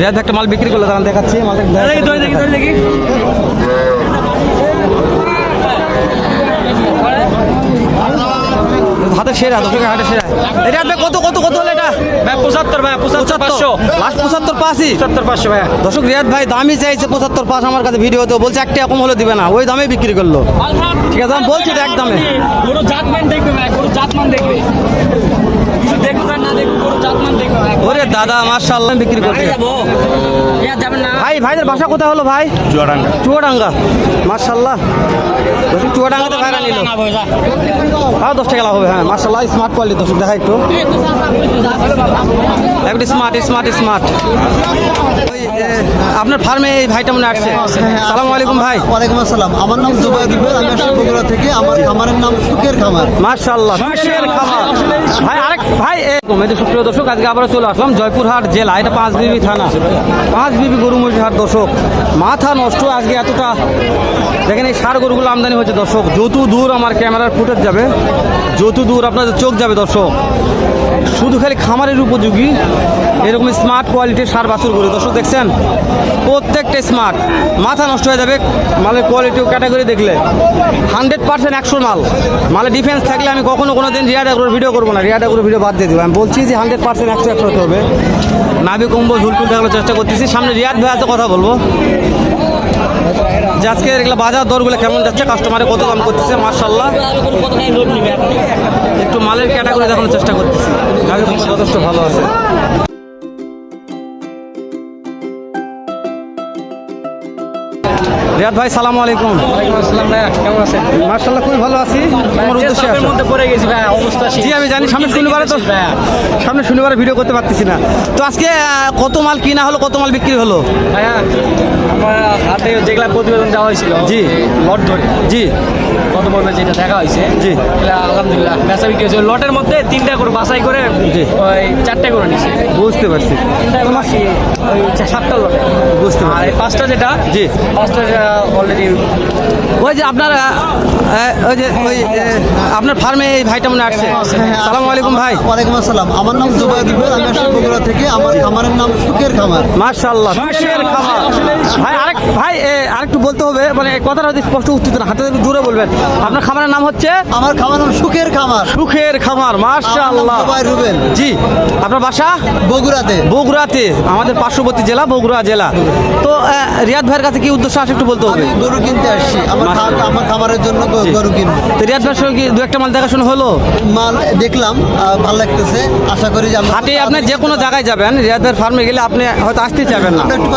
রিয়াদ একটা মাল বিক্রি করল দাঁড়ান দেখাচ্ছি মাল দেখি হাতে সেরা দর্শকের হাতে সেরা। এটা কত কত কত হলো এটা? ভাই পঁচাত্তর ভাই পঁচাত্তর পাঁচশো। লাস্ট পঁচাত্তর পাঁচই। পঁচাত্তর পাঁচশো ভাই দর্শক রিয়াদ ভাই দামই চাইছে পঁচাত্তর পাঁচ আমার কাছে ভিডিওতে বলছে একটা কম হলে দিবে না ওই দামে বিক্রি করল। ঠিক আছে আমি বলছি তো এক দামে। কোনো জাতমান দেখবে ভাই কোনো জাতমান দেখবে। ওরে দাদা মার্শাল্লাহ বিক্রি করছে। যাব। যাবেন না। ভাই ভাইদের বাসা কোথায় হলো ভাই? চুয়াডাঙ্গা। চুয়াডাঙ্গা। মার্শাল্লাহ দর্শক চুয়াডাঙ্গাতে ভাইরা নিল। হ্যাঁ দশ টাকা লাভ হবে হ্যাঁ মার্শাল্লাহ স্মার্ট কোয়ালিটি দর্শক দেখা একটু। একটু স্মার্ট স্মার্ট স্মার্ট আপনার ফার্মে এই ভাইটা মনে আসছে। সালাম আলাইকুম ভাই। ওয়ালাইকুম আসসালাম। আমার নাম জুবাই রুবেল আমি আসছি বগুড়া থেকে। আমার খামারের নাম সুখের খামার। মার্শাল্লাহ খুশির খাবার ভাই আরেক ভাই এরকম এই সুপ্রিয় দর্শক আজকে আবার চলে আসলাম জয়পুরহাট জেলা। এটা পাঁচ বিবি থানা। পাঁচ বিবি গরু মহিষহাট দর্শক। মাথা নষ্ট আজকে এতটা। দেখেন এই সার গরুগুলো আমদানি হচ্ছে দর্শক। যত দূর আমার ক্যামেরার ফুটেজ যাবে যত দূর আপনাদের চোখ যাবে দর্শক। শুধু খালি খামারের উপযোগী। এরকম স্মার্ট কোয়ালিটির সার বাছুর গরু দর্শক দেখছেন? প্রত্যেকটা স্মার্ট মাথা নষ্ট হয়ে যাবে মালের কোয়ালিটি ক্যাটাগরি দেখলে। হান্ড্রেড পার্সেন্ট একশো মাল। মালে ডিফেন্স থাকলে আমি কখনো কোনো দিন রিয়াড এগুলোর ভিডিও করব না। রিয়াড এগুলোর ভিডিও বাদ দিয়ে দেবো। আমি বলছি যে হান্ড্রেড পার্সেন্ট একশো একশো হতে হবে। নাভি কম্বো ঝুলটুল দেখানোর চেষ্টা করতেছি। সামনে রিয়াদ ভাই কথা বলব। যে আজকে এগুলো বাজার দরগুলো কেমন যাচ্ছে কাস্টমারে কত দাম করতেছে মার্শাল্লাহ একটু মালের ক্যাটাগরি দেখানোর চেষ্টা করতেছি। যথেষ্ট ভালো আছে। রিয়াদ ভাই সালাম আলাইকুম। আসসালাম ভাই কেমন আছেন? মার্শাল্লাহ খুবই ভালো আছি। আমার উদ্দেশ্যে মধ্যে পড়ে গেছি ভাই অবস্থা। জি আমি জানি সামনে শনিবারে তো সামনে শনিবারে ভিডিও করতে পারতেছি না। তো আজকে কত মাল কিনা হলো কত মাল বিক্রি হলো? ভাইয়া আমার হাতে যেগুলা প্রতিবেদন দেওয়া হয়েছিল জি। লট ধরে। জি। পড়বে যেটা দেখা হয়েছে জি। আলহামদুলিল্লাহ বেচা বিক্রি হয়েছে। লটের মধ্যে তিনটা করে বাছাই করে জি। ওই চারটে করে নিছে। বুঝতে পারছি। তিনটা করে নিছি, ওই সাতটা লটে। বুঝতে পারছি। এই পাঁচটা যেটা জি। পাঁচটা অলরেডি ওই যে আপনার ওই যে ওই আপনার ফার্মে এই ভাইটা মনে আসছে। সালাম আলাইকুম ভাই। ওয়ালাইকুম আসসালাম। আমার নাম জুবাই রুবেল আমি আসছি বগুড়া থেকে। আমার খামারের নাম সুখের খামার। মার্শাল্লাহ খুশির খাবার ভাই আরেক ভাই এ, আরেকটু বলতে হবে মানে কথাটা হয়তো স্পষ্ট উচ্চিত না হাতে একটু দূরে বলবেন। আপনার খামারের নাম হচ্ছে? আমার খামার নাম সুখের খামার। সুখের খামার মার্শাল্লাহ রুবেল। জি আপনার বাসা? বগুড়াতে। বগুড়াতে আমাদের পার্শ্ববর্তী জেলা বগুড়া জেলা। তো রিয়াদ ভাইয়ের কাছে কি উদ্দেশ্য আছে একটু বলতে হবে? গরু কিনতে আসছি। আমার খামারের জন্য গরু কিনবো। তো রিয়াদ ভাইয়ের সঙ্গে কি দু একটা মাল দেখাশোনা হলো? মাল দেখলাম ভালো লাগতেছে। আশা করি যে হাটে আপনি যে কোনো জায়গায় যাবেন রিয়াদ ভাইয়ের ফার্মে গেলে আপনি হয়তো আসতে চাইবেন না। একটু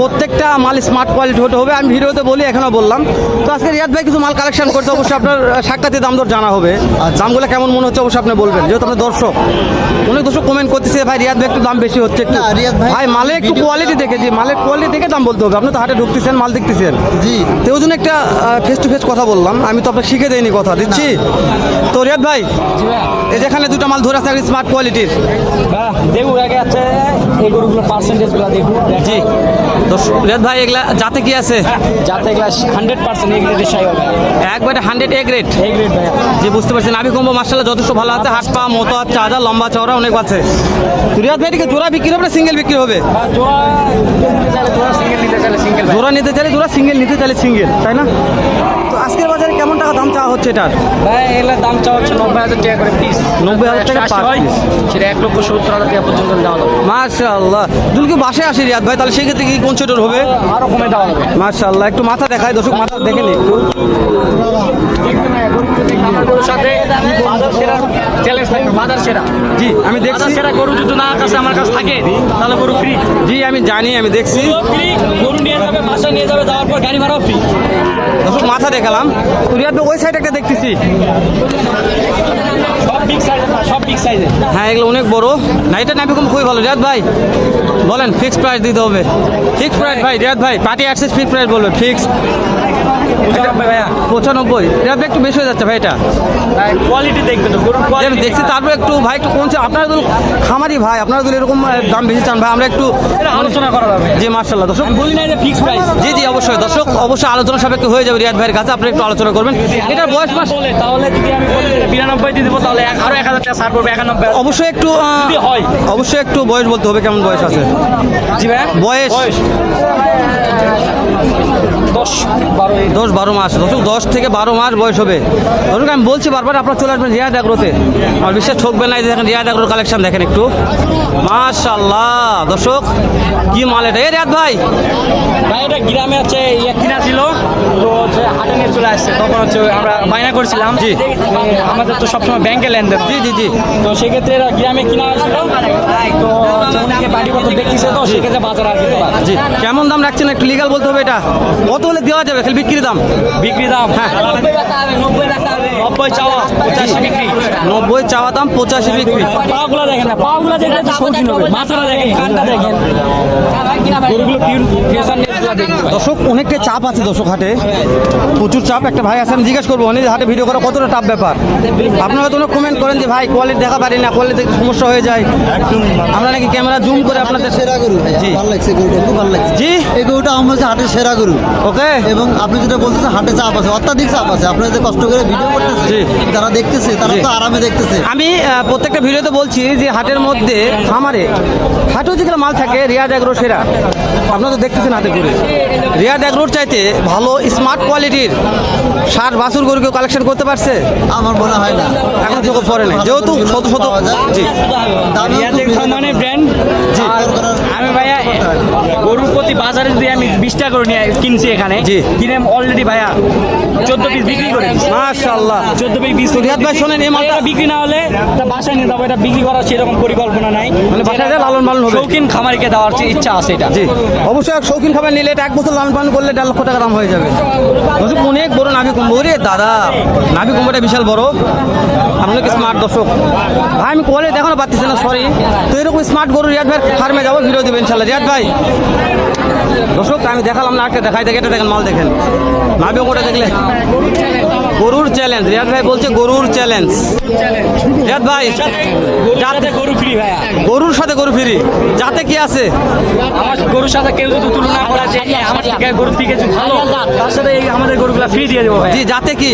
প্রত্যেকটা মাল স্মার্ট কোয়ালিটি হতে হবে। আমি ভিডিওতে বলি এখনও বললাম। তো আজকে রিয়াদ ভাই কিছু মাল কালেকশন করতে অবশ্যই আপনার সাক্ষাতে দাম দর জানা হবে। আচ্ছা। দামগুলো কেমন মনে হচ্ছে অবশ্যই আপনি বলবেন। যেহেতু আপনার দর্শক অনেক দর্শক কমেন্ট করতেছে ভাই রিয়াদ ভাই একটু দাম বেশি হচ্ছে একটু। রিয়াদ ভাই- ভাই মালে একটু কোয়ালিটি দেখে জি মালের কোয়ালিটি দেখে দাম বলতে হবে। আপনি তো হাটে ঢুকতেছেন মাল দেখতেছেন। জি। তো ওই জন্য একটা ফেস টু ফেস কথা বললাম। আমি তো আপনাকে শিখে দেয়নি কথা দিচ্ছি? তো রিয়াদ ভাই এই যেখানে দুটো মাল ধরে আছে স্মার্ট কোয়ালিটির দেখুন আগে আছে এই গরুগুলোর পার্সেন্টেজগুলো দেখুন। জি। তো রিয়াদ ভাই এগুলা যাতে কি আছে? যাতে এগুলা হান্ড্রেড পার্সেন্ট গ্রেডের সাই হবে। একবারে হান্ড্রেড এ গ্রেড এই গ্রেড ভাইয়া। জি বুঝতে পারছেন নাভি কম্বো মার্শাল্লাহ যথেষ্ট ভালো আছে। হাত পা মতো চাঁদা লম্বা চওড়া অনেক আছে। রিয়াদ ভাই এদিকে জোড়া বিক্রি হবে না সিঙ্গেল বিক্রি হবে? জোড়া নিতে চাইলে জোড়া সিঙ্গেল নিতে চাইলে সিঙ্গেল তাই না? তো আজকের বাজারে কেমন টাকা দাম চাওয়া হচ্ছে এটার? ভাই এগুলোর দাম চাওয়া হচ্ছে নব্বই হাজার টাকা করে পিস 90,000 টাকা per হয়। piece। সেটা এক লক্ষ সত্তর হাজার টাকা পর্যন্ত দেওয়া হবে। মার্শাল্লাহ যদি কি বাসে আসে রিয়াদ ভাই তাহলে সেক্ষেত্রে কি কোন ছোটোর হবে? আরও কমে দেওয়া হবে। একটু মাথা দেখায় দর্শক মাথা দেখে নি একটু সাথে বাজার সেরা চ্যালেঞ্জ থাকবে বাজার সেরা। জি আমি দেখছি। সেরা গরু যদি না কাছে আমার কাছে থাকে তাহলে গরু ফ্রি জি আমি জানি আমি দেখছি। ফ্রি গরু নিয়ে যাবে বাসায় নিয়ে যাবে যাওয়ার পর গাড়ি ভাড়াও ফ্রি দর্শক মাথা দেখালাম। তো ওই সাইড একটা দেখতেছি। হ্যাঁ এগুলো অনেক বড়। না এটা খুবই ভালো। রিয়াদ ভাই, বলেন ফিক্সড প্রাইস দিতে হবে। ফিক্সড প্রাইস ভাই, রিয়াদ ভাই, পার্টি অ্যাক্সেস ফিক্সড প্রাইস বলবে ফিক্স পঁচানব্বই। ভাই একটু বেশি হয়ে যাচ্ছে ভাই এটা। কোয়ালিটি দেখবেন দেখছি তারপরে একটু ভাই একটু কমছে। আপনারা তো খামারি ভাই আপনারা তো এরকম দাম বেশি চান ভাই আমরা একটু আলোচনা করা যাবে। জি মার্শাল্লাহ দর্শক বলি না যে ফিক্স প্রাইস জি জি অবশ্যই। দর্শক অবশ্যই আলোচনা সাপেক্ষে হয়ে যাবে রিয়াদ ভাইয়ের কাছে। আপনি একটু আলোচনা করবেন। এটার বয়স মাস বলে তাহলে যদি আমি বলি বিরানব্বই দিয়ে দেবো তাহলে আরও এক হাজার টাকা ছাড় পড়বে একানব্বই অবশ্যই একটু যদি হয়। অবশ্যই একটু বয়স বলতে হবে কেমন বয়স আছে। জি ভাইয়া বয়স। দশ বারো মাস দর্শক দশ থেকে বারো মাস বয়স হবে। দর্শক আমি বলছি বারবার আপনারা চলে আসবেন রিয়াদ আগ্রোতে। আমার বিশ্বাস ঠকবেন না দেখেন রিয়াদ আগ্রোর কালেকশন দেখেন একটু। মাশাল্লাহ দর্শক কি মাল এটা। এ রিয়াদ ভাই। ভাই এটা গ্রামে হচ্ছে ইয়ে কিনা ছিল তো হচ্ছে হাটে নিয়ে চলে আসছে। তখন হচ্ছে আমরা বায়না করছিলাম। জি। আমাদের তো সবসময় ব্যাংকে লেনদেন। জি জি জি। তো সেক্ষেত্রে এরা গ্রামে কিনা হয়েছিল তো বাড়ি কত দেখতেছে তো সেক্ষেত্রে বাজার আর জি কেমন দাম রাখছেন? একটু লিগাল বলতে হবে এটা। কত হলে দেওয়া যাবে খালি বিক্রি দাম বিক্রি দাম হ্যাঁ। নব্বই চাওয়া পঁচাশি বিক্রি। নব্বই চাওয়া দাম পঁচাশি বিক্রি। পাগুলা দেখেন না পাগুলা দেখলে তো শৌখিন হবে। মাথাটা দেখেন কানটা দেখেন। গরুগুলো দর্শক অনেকটা চাপ আছে দর্শক হাটে। প্রচুর চাপ একটা ভাই আছে আমি জিজ্ঞেস করব অনেক হাটে ভিডিও করা কতটা টাপ ব্যাপার? আপনারা অনেক কমেন্ট করেন যে ভাই কোয়ালিটি দেখা পারি না কোয়ালিটি সমস্যা হয়ে যায়। আমরা নাকি ক্যামেরা জুম করে আপনাদের সেরা গরু জি। ভালো লাগছে গরুটা খুব ভালো লাগছে। জি? এই গরুটা আমার হচ্ছে হাটের সেরা গরু। ওকে। এবং আপনি যেটা বলতেছেন হাটে চাপ আছে অত্যাধিক চাপ আছে। আপনারা যে কষ্ট করে ভিডিও করতেছে জি। যারা দেখতেছে তারা তো আরামে দেখতেছে। আমি প্রত্যেকটা ভিডিওতে বলছি যে হাটের মধ্যে খামারে হাটেও যেগুলো মাল থাকে রিয়াদ এগ্রো সেরা। আপনারা তো দেখতেছেন হাতে করে রিয়াদ এগ্রোর চাইতে ভালো স্মার্ট কোয়ালিটির ষাট বাছুর গরু কেউ কালেকশন করতে পারছে? আমার মনে হয় না। এখন চোখে পড়ে নাই। ভালো যেহেতু শত শত পাওয়া যায়। জি। রিয়াদ এগ্রো মানে ব্র্যান্ড জি। আমি ভাইয়া গরুর প্রতি বাজারে যদি আমি বিশটা গরু নিয়ে কিনছি এখানে। কিনে অলরেডি ভাইয়া চোদ্দ পিস বিক্রি করে মাশাআল্লাহ। চোদ্দ পিস বিশ রিয়াদ ভাই শোনেন, এই মালটা- বিক্রি না হলে এটা বাসায় নিয়ে যাব এটা বিক্রি করার সেরকম পরিকল্পনা নাই। মানে বাসায় লালন পালন হবে। শৌখিন খামারিকে দেওয়ার ইচ্ছা আছে এটা। জি। অবশ্যই এক শৌখিন খাবার নিলে এটা এক বছর লালন পালন করলে দেড় লক্ষ টাকা দাম হয়ে যাবে। অনেক বড় নাভি কুম্ভ। রে দাদা নাভি কুম্ভটা বিশাল বড়। আর অনেক স্মার্ট দর্শক। ভাই আমি কলে দেখানো পাচ্ছি না সরি তো এরকম স্মার্ট গরু রিয়াদ ভাই ফার্মে যাব ভিডিও দেবেন ইনশাল্লাহ। জিয়াদ ভাই, দর্শক, আমি দেখালাম না, আটকে দেখাই দেখে এটা দেখেন, মাল দেখেন। নাভি কোটা দেখলে? গরুর চ্যালেঞ্জ রিয়াদ ভাই বলছে গরুর চ্যালেঞ্জ রিয়াদ ভাই যাতে গরু ফ্রি ভাইয়া। গরুর সাথে গরু ফিরি যাতে কি আছে? আমার গরুর সাথে কেউ যদি তুলনা করা যে এই আমার থেকে গরুর থেকে ভালো তার সাথে এই আমাদের গরুগুলা ফ্রি দিয়ে দেবো ভাই জি যাতে কি?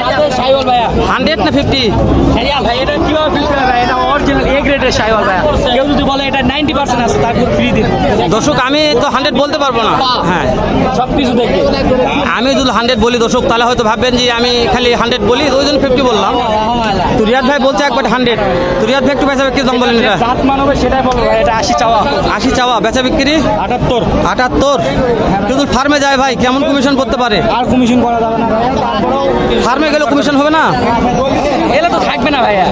যাতে সাইওয়াল ভাইয়া। হান্ড্রেড না ফিফটি? ভাই এটা কীভাবে ফিল করে ভাই এটা অরিজিনাল এ গ্রেডের সাইওয়াল ভাইয়া। কেউ যদি বলে এটা নাইনটি পার্সেন্ট আছে তার গরু ফ্রি দিন। দর্শক আমি তো হান্ড্রেড বলতে পারব না। হ্যাঁ। সব কিছু দেখবে আমি যদি হান্ড্রেড বলি দর্শক তাহলে হয়তো ভাববেন যে আমি খালি হান্ড্রেড বলি ওই জন্য ফিফটি বললাম। তো রিয়াদ ভাই বলছে একবার হান্ড্রেড তো রিয়াদ ভাই একটু বেচা বিক্রি দাম বলেন এটা। জাত মানবে সেটাই বলব এটা আশি চাওয়া। আশি চাওয়া বেচা বিক্রি? আটাত্তর। আটাত্তর? কিন্তু ফার্মে যায় ভাই কেমন কমিশন করতে পারে? আর কমিশন করা যাবে না ফার্মে গেলে কমিশন হবে না? এলে তো থাকবে না ভাইয়া।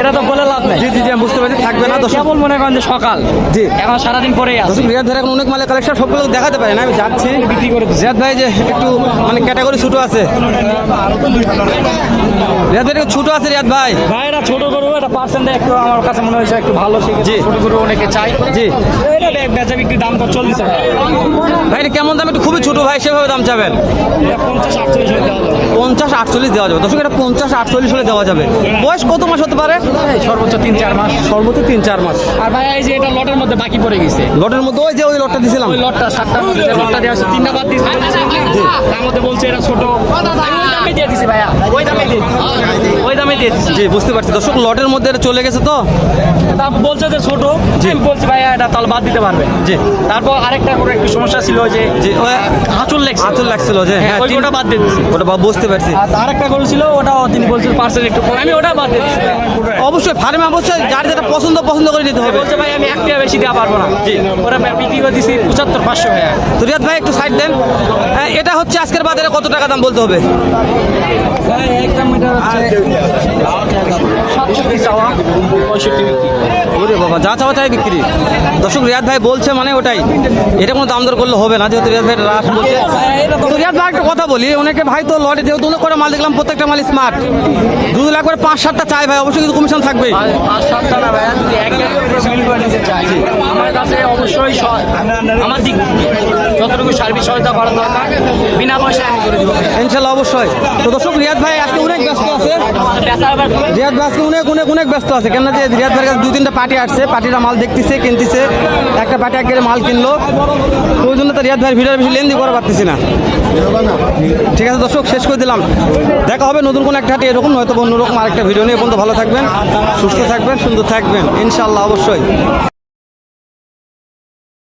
এটা তো বলে লাভ নেই। জি জি বুঝতে পারছি থাকবে না দর্শক। কেবল মনে করেন যে সকাল। জি। এখন সারাদিন আছে। দর্শক রিয়াদ ভাই এখন অনেক মালের কালেকশন সবগুলো দেখাতে পারে না আমি যাচ্ছি। বিক্রি করে রিয়াদ ভাই যে একটু মানে ক্যাটাগরি ছোটো আছে। রিয়াদ ছোট একটু ছোটো আছে রিয়াদ ভাই ভাই। এটা ছোট গরু এটা পার্সেন্ট একটু আমার কাছে মনে হয়েছে একটু ভালো জি। ছোট গরু অনেকে চাই জি। এটা বেচা বিক্রি দাম তো চল্লিশ ভাই এটা কেমন দাম? একটু খুবই ছোট ভাই সেভাবে দাম চাবেন? পঞ্চাশ আটচল্লিশ হলে দেওয়া যাবে। পঞ্চাশ আটচল্লিশ দেওয়া যাবে। দর্শক এটা পঞ্চাশ আটচল্লিশ হলে দেওয়া যাবে। বয়স কত মাস হতে পারে? সর্বোচ্চ তিন চার মাস। সর্বোচ্চ তিন চার মাস। আর ভাই এই যে এটা লটের মধ্যে বাকি পড়ে গেছে। লটের মধ্যে ওই যে ওই লটটা দিয়েছিলাম ওই লটটা যে লটটা দেওয়া আছে তিনটা বাদ দিয়েছে। তার মধ্যে বলছে এটা ছোট। ওই দামে দিয়ে দিছি ভাইয়া। ওই দামে দিয়ে ওই দামে দিয়ে জি বুঝতে পারছি। দর্শক লটের মধ্যে চলে গেছে তো? তারপর বলছে যে ছোট। বলছি ভাইয়া এটা তাহলে বাদ দিতে পারবে। জি। তারপর আরেকটা করে একটু সমস্যা ছিল যে আঁচল লেগছে। আঁচল লাগছিল যে হ্যাঁ, ওই ওটা বাদ দিয়ে দিছি। ওটা বুঝতে পারছি। আর আরেকটা গরু ছিল ওটাও তিনি বলছেন পার্সেল একটু কম। আমি ওটা বাদ দিয়ে দিছি। অবশ্যই ফার্মে অবশ্যই যার যেটা পছন্দ পছন্দ করে নিতে হবে। বলছে ভাই আমি এক টাকা বেশি দেওয়া পারব না। জি। ওরা বিক্রি করে দিছি পঁচাত্তর পাঁচশো ভাইয়া তো রিয়াদ ভাই একটু সাইড দেন। হ্যাঁ, এটা হচ্ছে আজকের বাজারে কত টাকা দাম বলতে হবে? ওরে বাবা যা চাওয়া চাই বিক্রি। দর্শক রিয়াদ ভাই বলছে মানে ওটাই। এটা কোনো দাম দর করলে হবে না যেহেতু রিয়াদ ভাই রাস বলছে। রিয়াদ ভাই একটা কথা বলি অনেকে ভাই তো লটে যেহেতু অনেক করে মাল দেখলাম প্রত্যেকটা মাল স্মার্ট দুধ লাগবে পাঁচ সাতটা চাই ভাই অবশ্যই কিন্তু কমিশন থাকবে করে আমার কাছে অবশ্যই আমার দিক যতটুকু সার্ভিস সহায়তা করা দরকার বিনা পয়সায় আমি করে দেবো। ইনশাল্লাহ অবশ্যই। তো দর্শক, রিয়াদ ভাই আজকে অনেক ব্যস্ত আছে। রিয়াদ ভাই আজকে অনেক অনেক অনেক ব্যস্ত আছে। কেন যে রিয়াদ ভাইয়ের কাছে দু তিনটা পার্টি আসছে পার্টিরা মাল দেখতেছে, কিনতেছে। একটা পার্টি এক মাল কিনলো। তো ওই জন্য তো রিয়াদ ভাইয়ের ভিডিও বেশি লেন্দি করা পারতেছি না। ঠিক আছে দর্শক, শেষ করে দিলাম। দেখা হবে নতুন কোনো একটা হাটে এরকম হয়তো অন্যরকম আরেকটা ভিডিও নিয়ে। বন্ধু ভালো থাকবেন, সুস্থ থাকবেন, সুন্দর থাকবেন। ইনশাল্লাহ অবশ্যই।